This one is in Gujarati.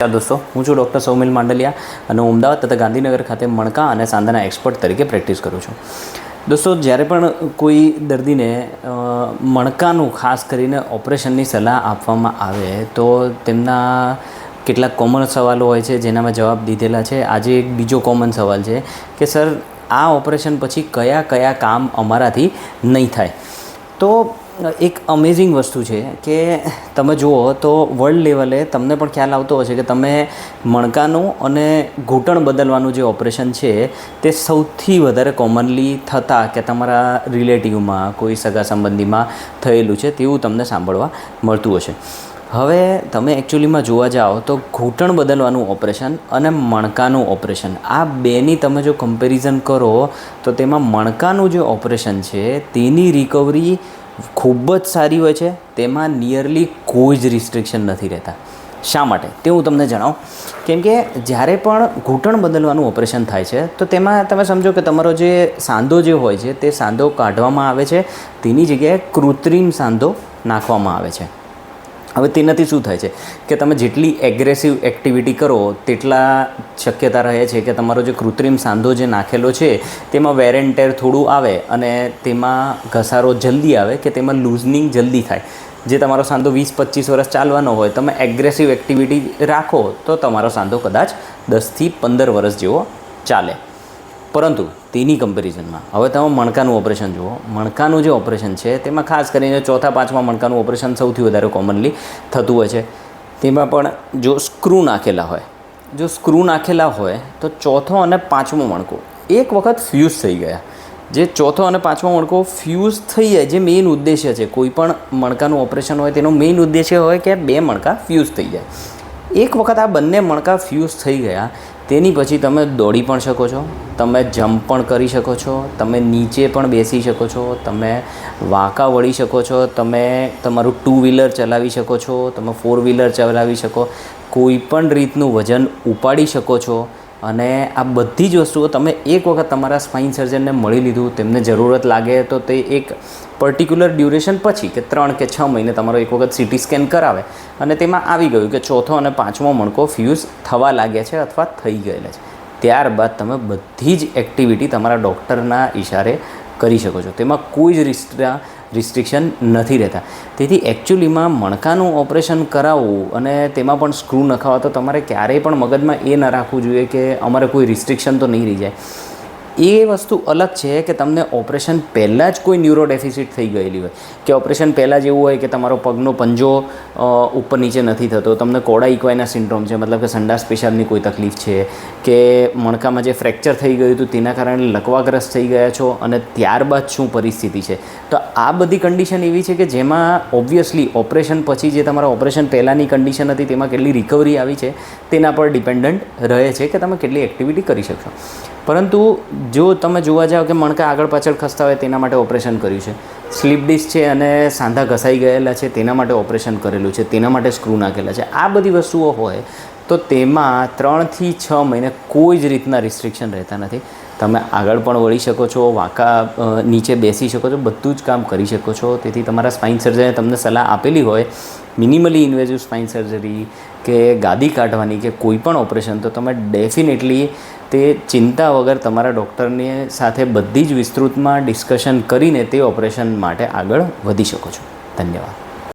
નમસ્કાર દોસ્તો, હું છું ડૉક્ટર સૌમિલ માંડલિયા અને હું અમદાવાદ તથા ગાંધીનગર ખાતે મણકા અને સાંધાના એક્સપર્ટ તરીકે પ્રેક્ટિસ કરું છું. દોસ્તો, જ્યારે પણ કોઈ દર્દીને મણકાનું ખાસ કરીને ઓપરેશનની સલાહ આપવામાં આવે, તો તેમના કેટલાક કોમન સવાલો હોય છે જેના મેં જવાબ દીધેલા છે. આજે એક બીજો કોમન સવાલ છે કે, સર, આ ઓપરેશન પછી કયા કયા કામ અમારાથી નહીં થાય? તો એક અમેઝિંગ વસ્તુ છે કે તમે જુઓ તો વર્લ્ડ લેવલે તમને પણ ખ્યાલ આવતો હશે કે તમે મણકાનું અને ઘૂંટણ બદલવાનું જે ઓપરેશન છે તે સૌથી વધારે કોમનલી થતા કે તમારા રિલેટિવમાં કોઈ સગા સંબંધીમાં થયેલું છે તેવું તમને સાંભળવા મળતું હશે. હવે તમે એકચ્યુઅલીમાં જોવા જાઓ તો ઘૂંટણ બદલવાનું ઓપરેશન અને મણકાનું ઓપરેશન આ બેની તમે જો કમ્પેરિઝન કરો તો તેમાં મણકાનું જે ઓપરેશન છે, તેની રિકવરી ખૂબ જ સારી હોય છે. તેમાં નિયરલી કોઈ જ રિસ્ટ્રિક્શન નથી રહેતા. શા માટે? તે હું તમને જણાવું. કેમ કે જ્યારે પણ ઘૂંટણ બદલવાનું ઓપરેશન થાય છે, તો તેમાં તમે સમજો કે તમારો જે સાંધો જે હોય છે, તે સાંધો કાઢવામાં આવે છે. તેની જગ્યાએ કૃત્રિમ સાંધો નાખવામાં આવે છે. હવે તેનાથી શું થાય છે કે તમે જેટલી એગ્રેસિવ એક્ટિવિટી કરો, તેટલા શક્યતા રહે છે કે તમારો જે કૃત્રિમ સાંધો જે નાખેલો છે, તેમાં વેર એન્ડ ટેર થોડું આવે અને તેમાં ઘસારો જલ્દી આવે કે તેમાં લૂઝનિંગ જલ્દી થાય. જે તમારો સાંધો વીસ પચીસ વર્ષ ચાલવાનો હોય, તમે એગ્રેસિવ એક્ટિવિટી રાખો, તો તમારો સાંધો કદાચ દસથી પંદર વર્ષ જેવો ચાલે. પરંતુ તેની કમ્પેરિઝનમાં હવે તમે મણકાનું ઓપરેશન જુઓ. મણકાનું જે ઓપરેશન છે, તેમાં ખાસ કરીને ચોથા, પાંચમા મણકાનું ઓપરેશન સૌથી વધારે કોમનલી થતું હોય છે. તેમાં પણ જો સ્ક્રૂ નાખેલા હોય, જો સ્ક્રૂ નાખેલા હોય, તો ચોથો અને પાંચમો મણકો એક વખત ફ્યુઝ થઈ ગયા. જે ચોથો અને પાંચમો મણકો ફ્યુઝ થઈ જાય, જે મેઇન ઉદ્દેશ્ય છે, કોઈ પણ મણકાનું ઓપરેશન હોય, તેનો મેઇન ઉદ્દેશ્ય હોય કે બે મણકા ફ્યુઝ થઈ જાય. એક વખત આ બંને મણકા ફ્યુઝ થઈ ગયા તેની પછી તમે દોડી પણ શકો છો, તમે જમ્પ પણ કરી શકો છો, તમે નીચે પણ બેસી શકો છો, તમે વાંકા વળી શકો છો, તમે તમારું ટુ વ્હીલર ચલાવી શકો છો, તમે ફોર વ્હીલર ચલાવી શકો, કોઈ પણ રીતનું વજન ઉપાડી શકો છો અને આ બધી જ વસ્તુઓ તમે એક વખત તમારા સ્પાઇન સર્જનને મળી લીધું, તેમને જરૂરત લાગે, તો તે એક પર્ટિક્યુલર ડ્યુરેશન પછી કે ત્રણ કે છ મહિને તમારો એક વખત સીટી સ્કેન કરાવે. અને તેમાં આવી ગયું કે ચોથો અને પાંચમો મણકો ફ્યુઝ થવા લાગ્યા છે અથવા થઈ ગયેલા છે. ત્યારબાદ તમે બધી જ એક્ટિવિટી તમારા ડૉક્ટરના ઇશારે કરી શકો છો. તેમાં કોઈ જ રિસ્ટ્રા રિસ્ટ્રિક્શન નથી રહેતા. તેથી એકચ્યુઅલીમાં મણકાનું ઓપરેશન કરાવવું અને તેમાં પણ સ્ક્રૂ નખાવા તો તમારે ક્યારેય પણ મગજમાં એ ન રાખવું જોઈએ કે અમારે કોઈ રિસ્ટ્રિક્શન તો નહીં રહી જાય. એ વસ્તુ અલગ છે કે તમને ઓપરેશન પહેલાં જ કોઈ ન્યુરો ડેફિસિટ થઈ ગયેલી હોય. કે ઓપરેશન પહેલાં જ એવું હોય કે તમારો પગનો પંજો ઉપર નીચે નથી થતો. તમને કોડા ઇક્વાઇના સિન્ડ્રોમ છે, મતલબ કે સંડાસ પેશાબની કોઈ તકલીફ છે. કે મણકામાં જે ફ્રેક્ચર થઈ ગયું હતું, તેના કારણે લકવાગ્રસ્ત થઈ ગયા છો અને ત્યારબાદ શું પરિસ્થિતિ છે. તો આ બધી કન્ડિશન એવી છે કે જેમાં ઓબ્વિયસલી ઓપરેશન પછી જે તમારા ઓપરેશન પહેલાંની કન્ડિશન હતી, તેમાં કેટલી રિકવરી આવી છે, તેના પર ડિપેન્ડન્ટ રહે છે કે તમે કેટલી એક્ટિવિટી કરી શકશો. પરંતુ જો તમે જોવા જાઓ કે મણકા આગળ પાછળ ખસતા હોય તેના માટે ઓપરેશન કર્યું છે. સ્લીપ ડિસ્ક છે અને સાંધા ઘસાઈ ગયેલા છે, તેના માટે ઓપરેશન કરેલું છે, તેના માટે સ્ક્રૂ નાખેલા છે. આ બધી વસ્તુઓ હોય તો તેમાં ત્રણથી છ મહિને કોઈ જ રીતના રિસ્ટ્રિક્શન રહેતા નથી. તમે આગળ પણ વળી શકો છો, વાંકા નીચે બેસી શકો છો, બધું જ કામ કરી શકો છો. તેથી તમારા સ્પાઇન સર્જને તમને સલાહ આપેલી હોય મિનિમલી ઇન્વેઝિવ સ્પાઇન સર્જરી કે ગાદી કાઢવાની કે કોઈ પણ ઓપરેશન તો તમે ડેફિનેટલી તે ચિંતા વગર તમારા ડૉક્ટરની સાથે બધી જ વિસ્તૃતમાં ડિસ્કશન કરીને તે ઓપરેશન માટે આગળ વધી શકો છો. ધન્યવાદ.